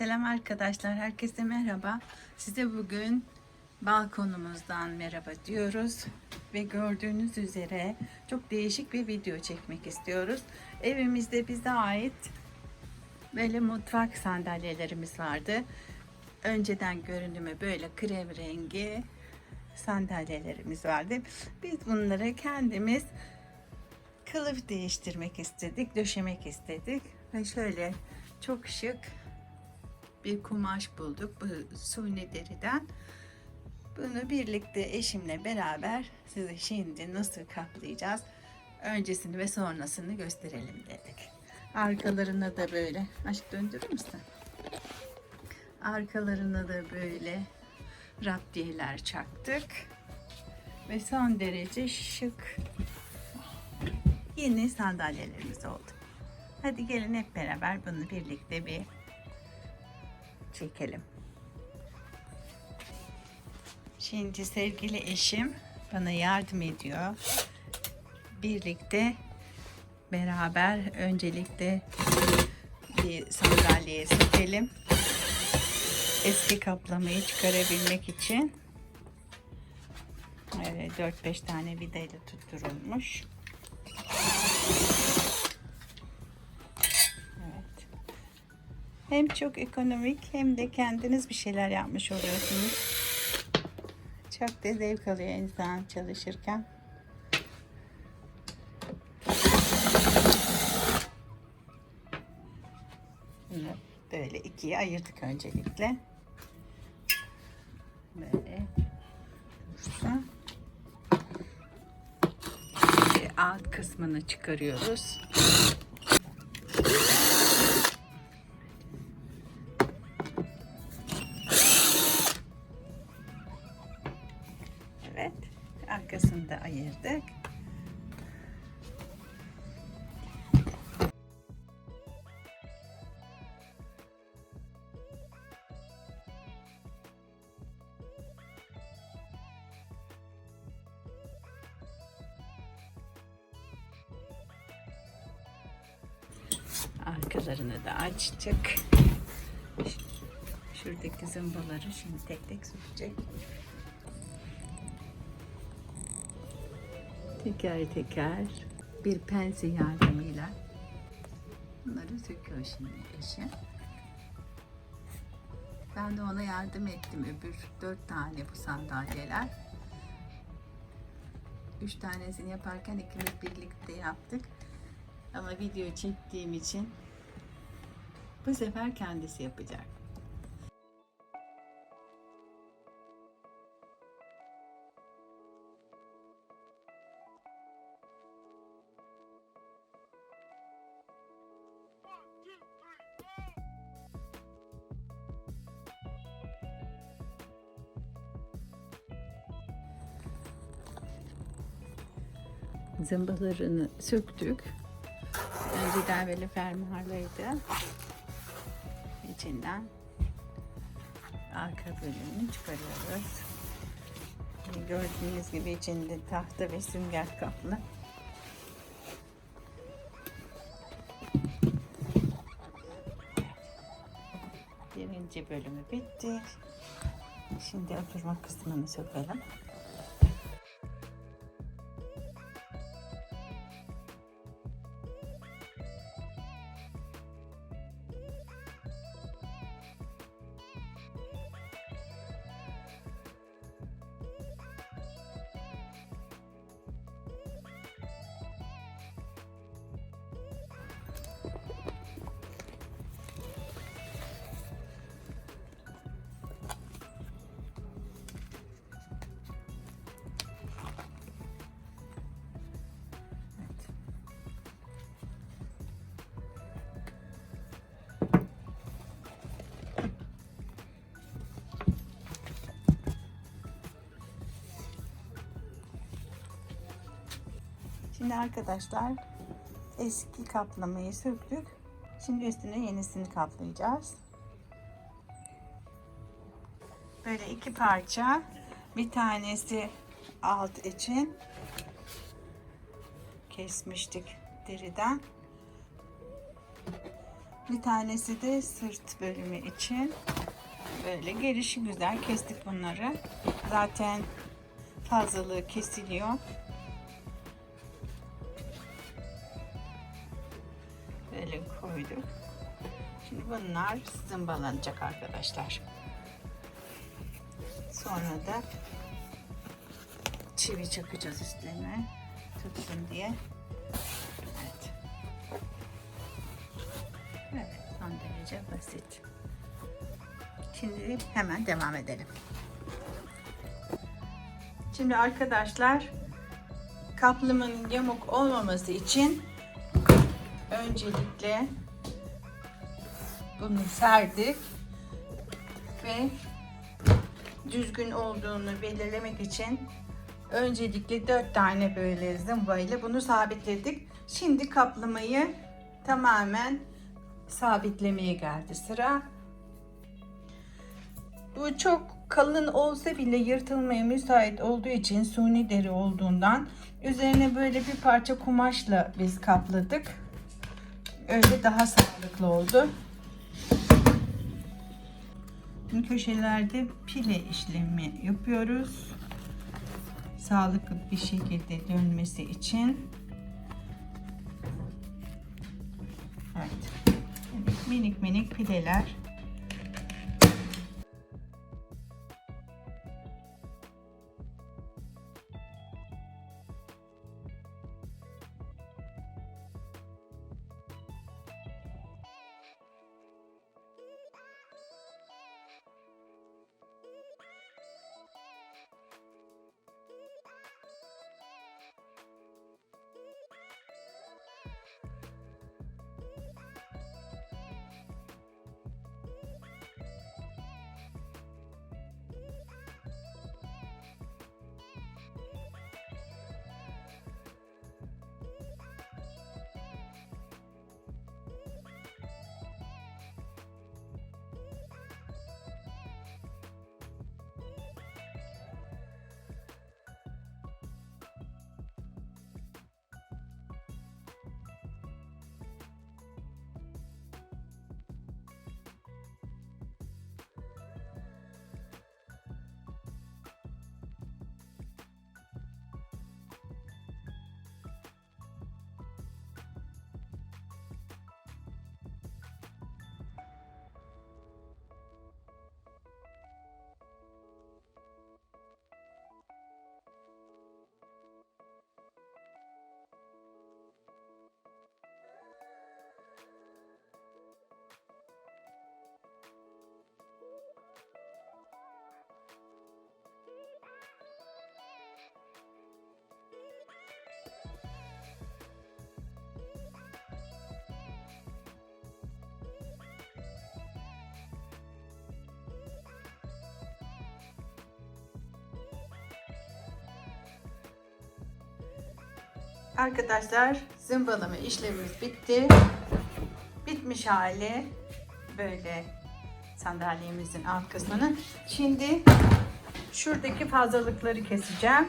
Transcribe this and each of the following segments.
Selam arkadaşlar, herkese merhaba. Size bugün balkonumuzdan merhaba diyoruz. Ve gördüğünüz üzere çok değişik bir video çekmek istiyoruz. Evimizde bize ait böyle mutfak sandalyelerimiz vardı. Önceden görünümü böyle krem rengi sandalyelerimiz vardı. Biz bunları kendimiz kılıf değiştirmek istedik, döşemek istedik ve şöyle çok şık bir kumaş bulduk bu suni deriden. Bunu birlikte eşimle beraber size şimdi nasıl kaplayacağız öncesini ve sonrasını gösterelim dedik. Arkalarına da böyle, aşk döndürür müsün? Arkalarına da böyle raptiyeler çaktık. Ve son derece şık yeni sandalyelerimiz oldu. Hadi gelin hep beraber bunu birlikte bir çekelim. Şimdi sevgili eşim bana yardım ediyor. Birlikte beraber öncelikle bir sandalyeye sökelim. Eski kaplamayı çıkarabilmek için evet, 4-5 tane vidayla tutturulmuş. Hem çok ekonomik hem de kendiniz bir şeyler yapmış oluyorsunuz. Çok da zevk alıyor insan çalışırken. Bunu böyle ikiye ayırdık öncelikle. Böyle dursun. Alt kısmını çıkarıyoruz. Arkalarını da açtık. Şuradaki zımbaları şimdi tek tek sökecek. Teker teker bir pense yardımıyla bunları söküyor şimdi eşim. Ben de ona yardım ettim. Öbür dört tane bu sandalyeler. Üç tanesini yaparken ikimiz birlikte yaptık. Ama video çektiğim için bu sefer kendisi yapacak. Zımbalarını söktük. Böyle fermuarlıydı. İçinden arka bölümünü çıkarıyoruz. Gördüğünüz gibi içinde tahta ve sünger kaplı. Birinci bölümü bitti. Şimdi oturma kısmını sökelim. Şimdi arkadaşlar eski kaplamayı söktük. Şimdi üstüne yenisini kaplayacağız. Böyle iki parça. Bir tanesi alt için kesmiştik deriden. Bir tanesi de sırt bölümü için. Böyle gelişi güzel kestik bunları. Zaten fazlalığı kesiliyor. Koyduk. Şimdi bunlar zımbalanacak arkadaşlar. Sonra da çivi çakacağız üstlerine tutsun diye. Evet. Evet, son derece basit. Şimdi hemen devam edelim. Şimdi arkadaşlar kaplamanın yamuk olmaması için öncelikle bunu serdik ve düzgün olduğunu belirlemek için öncelikle dört tane böyle zımba ile bunu sabitledik. Şimdi kaplamayı tamamen sabitlemeye geldi sıra. Bu çok kalın olsa bile yırtılmaya müsait olduğu için suni deri olduğundan üzerine böyle bir parça kumaşla biz kapladık. Öyle daha sağlıklı oldu. Köşelerde pile işlemi yapıyoruz. Sağlıklı bir şekilde dönmesi için. Evet. Evet, minik minik pileler. Arkadaşlar zımbalama işlemimiz bitti. Bitmiş hali böyle sandalyemizin alt kısmını. Şimdi şuradaki fazlalıkları keseceğim.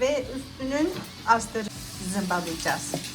Ve üstünün astarı zımbalayacağız.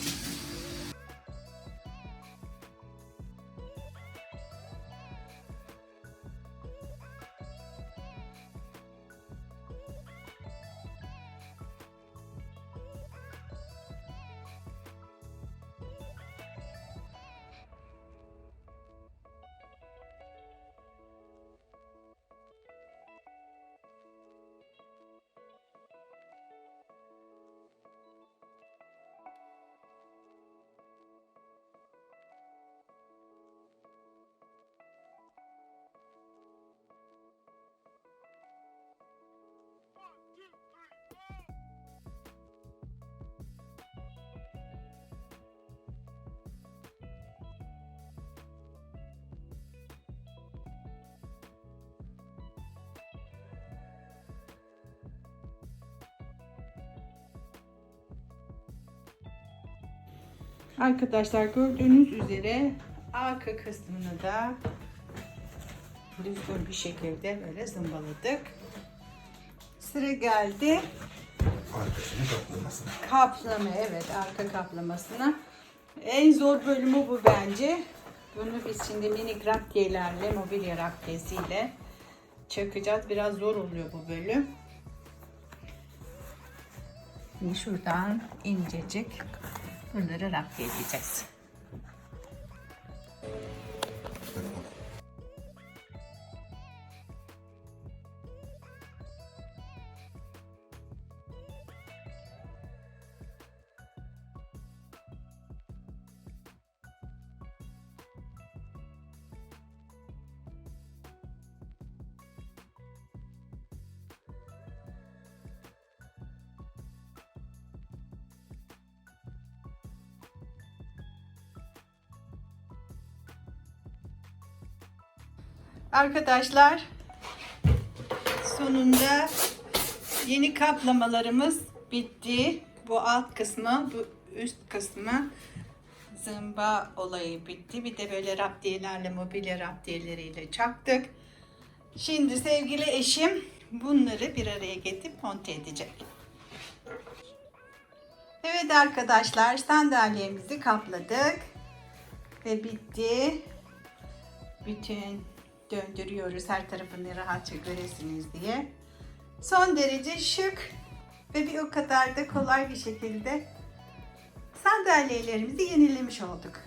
Arkadaşlar gördüğünüz üzere arka kısmını da düzgün bir şekilde böyle zımbaladık. Sıra geldi Arkasını kaplamasına. kaplama evet arka kaplamasına. En zor bölümü bu bence. Bunu biz şimdi mini raptiyelerle, mobilya raptiyesiyle çakacağız. Biraz zor oluyor bu bölüm. Şimdi şuradan incecik bunları rafiye edeceğiz. Arkadaşlar sonunda yeni kaplamalarımız bitti. Bu alt kısmı, bu üst kısmı zımba olayı bitti. Bir de böyle raptiyelerle, mobilya raptiyeleriyle çaktık. Şimdi sevgili eşim bunları bir araya getirip monte edecek. Evet arkadaşlar sandalyemizi kapladık ve bitti. Bütün döndürüyoruz her tarafını rahatça göresiniz diye. Son derece şık ve bir o kadar da kolay bir şekilde sandalyelerimizi yenilemiş olduk.